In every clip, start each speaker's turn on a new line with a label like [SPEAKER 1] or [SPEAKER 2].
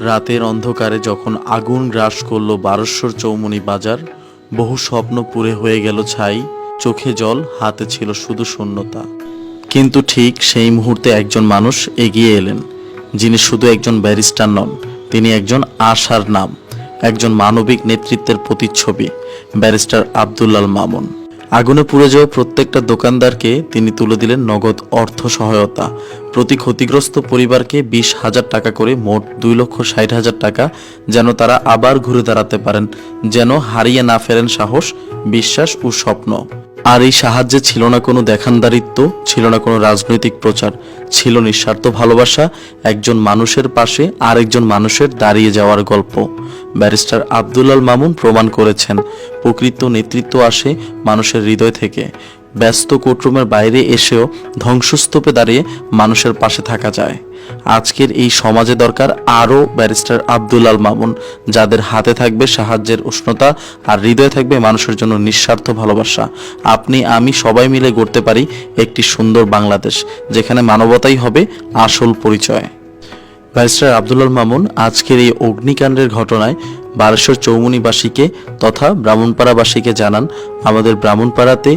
[SPEAKER 1] রাতের অন্ধকারে যখন আগুন গ্রাস করল বারস্বর চৌমনি বাজার, বহু স্বপ্ন পুরে হয়ে গেল ছাই, চোখে জল, হাতে ছিল শুধু শূন্যতা। কিন্তু ঠিক সেই মুহূর্তে একজন মানুষ এগিয়ে এলেন, যিনি শুধু একজন ব্যারিস্টার নন, তিনি একজন আশার নাম, একজন মানবিক নেতৃত্বের প্রতিচ্ছবি, ব্যারিস্টার আবদুল্লাল মামুন। আগুনে পুড়ে যাওয়া প্রত্যেকটা দোকানদারকে তিনি তুলে দিলেন নগদ অর্থ সহায়তা। প্রতি ক্ষতিগ্রস্ত পরিবারকে বিশ হাজার টাকা করে মোট দুই লক্ষ ষাট হাজার টাকা যেন তারা আবার ঘুরে দাঁড়াতে পারেন, যেন হারিয়ে না ফেরেন সাহস, বিশ্বাস ও স্বপ্ন। আর এই সাহায্যে ছিল না কোনো দেখানদারিত্ব, ছিল না কোনো রাজনৈতিক প্রচার, ছিল নিঃস্বার্থ ভালোবাসা, একজন মানুষের পাশে আরেকজন মানুষের দাঁড়িয়ে যাওয়ার গল্প। ব্যারিস্টার আবদুল্লাল মামুন প্রমাণ করেছেন, প্রকৃত নেতৃত্ব আসে মানুষের হৃদয় থেকে। ব্যস্ত কোর্টরুমের বাইরে এসেও ধ্বংসস্তূপে দাঁড়িয়ে মানুষের পাশে থাকা যায়। আজকের এই সমাজে দরকার আরও ব্যারিস্টার আবদুল্লাল মামুন, যাদের হাতে থাকবে সাহায্যের উষ্ণতা আর হৃদয়ে থাকবে মানুষের জন্য নিঃস্বার্থ ভালোবাসা। আপনি, আমি সবাই মিলে গড়তে পারি একটি সুন্দর বাংলাদেশ, যেখানে মানবতাই হবে আসল পরিচয়। ব্যারিস্টার আবদুল্লাল মামুন, আজকের এই অগ্নিকাণ্ডের ঘটনায় বারেশ্বর চৌমুনিবাসীকে তথা ব্রাহ্মণপাড়াবাসীকে জানান, আমাদের ব্রাহ্মণপাড়াতে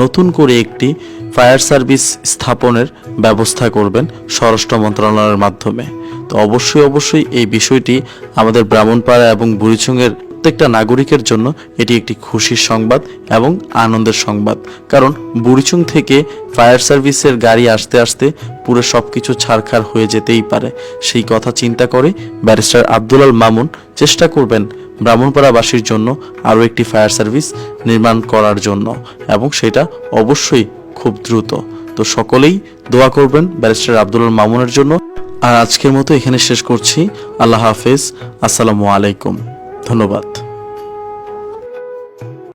[SPEAKER 1] নতুন করে একটি ফায়ার সার্ভিস স্থাপনের ব্যবস্থা করবেন স্বরাষ্ট্র মন্ত্রণালয়ের মাধ্যমে। তো অবশ্যই অবশ্যই এই বিষয়টি আমাদের ব্রাহ্মণপাড়া এবং বুড়িচুঙ্গের প্রত্যেকটা নাগরিকের জন্য এটি একটি খুশির সংবাদ এবং আনন্দের সংবাদ। কারণ বুড়িচুং থেকে ফায়ার সার্ভিসের গাড়ি আসতে আসতে পুরো সব কিছু ছাড়খাড় হয়ে যেতেই পারে। সেই কথা চিন্তা করে ব্যারিস্টার আব্দুলাল মামুন চেষ্টা করবেন ব্রাহ্মণপাড়াবাসীর জন্য আরও একটি ফায়ার সার্ভিস নির্মাণ করার জন্য এবং সেটা অবশ্যই খুব দ্রুত। তো সকলেই দোয়া করবেন ব্যারিস্টার আব্দুলাল মামুনের জন্য। আর আজকের মতো এখানে শেষ করছি। আল্লাহ হাফেজ। আসসালামু আলাইকুম। ধন্যবাদ।